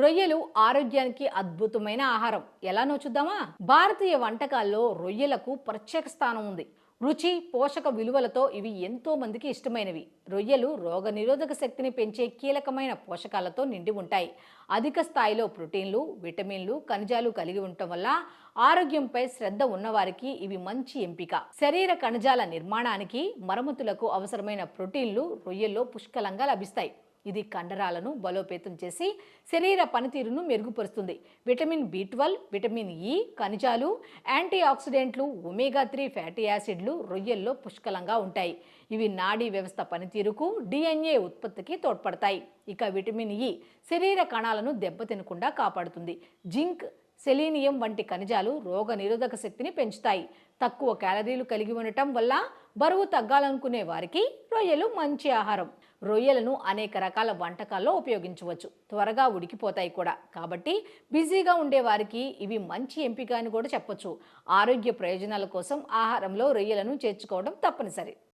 రొయ్యలు ఆరోగ్యానికి అద్భుతమైన ఆహారం. ఎలా చూద్దామా? భారతీయ వంటకాల్లో రొయ్యలకు ప్రత్యేక స్థానం ఉంది. రుచి పోషక విలువలతో ఇవి ఎంతో మందికి ఇష్టమైనవి. రొయ్యలు రోగనిరోధక శక్తిని పెంచే కీలకమైన పోషకాలతో నిండి ఉంటాయి. అధిక స్థాయిలో ప్రోటీన్లు విటమిన్లు ఖనిజాలు కలిగి ఉండటం వల్ల ఆరోగ్యంపై శ్రద్ధ ఉన్నవారికి ఇవి మంచి ఎంపిక. శరీర కణజాల నిర్మాణానికి మరమ్మతులకు అవసరమైన ప్రోటీన్లు రొయ్యల్లో పుష్కలంగా లభిస్తాయి. ఇది కండరాలను బలోపేతం చేసి శరీర పనితీరును మెరుగుపరుస్తుంది. Vitamin B twelve vitamin E ఖనిజాలు యాంటీ ఆక్సిడెంట్లు ఒమేగా త్రీ ఫ్యాటీ యాసిడ్లు రొయ్యల్లో పుష్కలంగా ఉంటాయి. ఇవి నాడీ వ్యవస్థ పనితీరుకు డిఎన్ఏ ఉత్పత్తికి తోడ్పడతాయి. ఇక విటమిన్ ఇ శరీర కణాలను దెబ్బతినకుండా కాపాడుతుంది. జింక్ సెలీనియం వంటి ఖనిజాలు రోగ నిరోధక శక్తిని పెంచుతాయి. తక్కువ క్యాలరీలు కలిగి ఉండటం వల్ల బరువు తగ్గాలనుకునే వారికి రొయ్యలు మంచి ఆహారం. రొయ్యలను అనేక రకాల వంటకాల్లో ఉపయోగించవచ్చు. త్వరగా ఉడికిపోతాయి కూడా. కాబట్టి బిజీగా ఉండే వారికి ఇవి మంచి ఎంపిక అని కూడా చెప్పొచ్చు. ఆరోగ్య ప్రయోజనాల కోసం ఆహారంలో రొయ్యలను చేర్చుకోవడం తప్పనిసరి.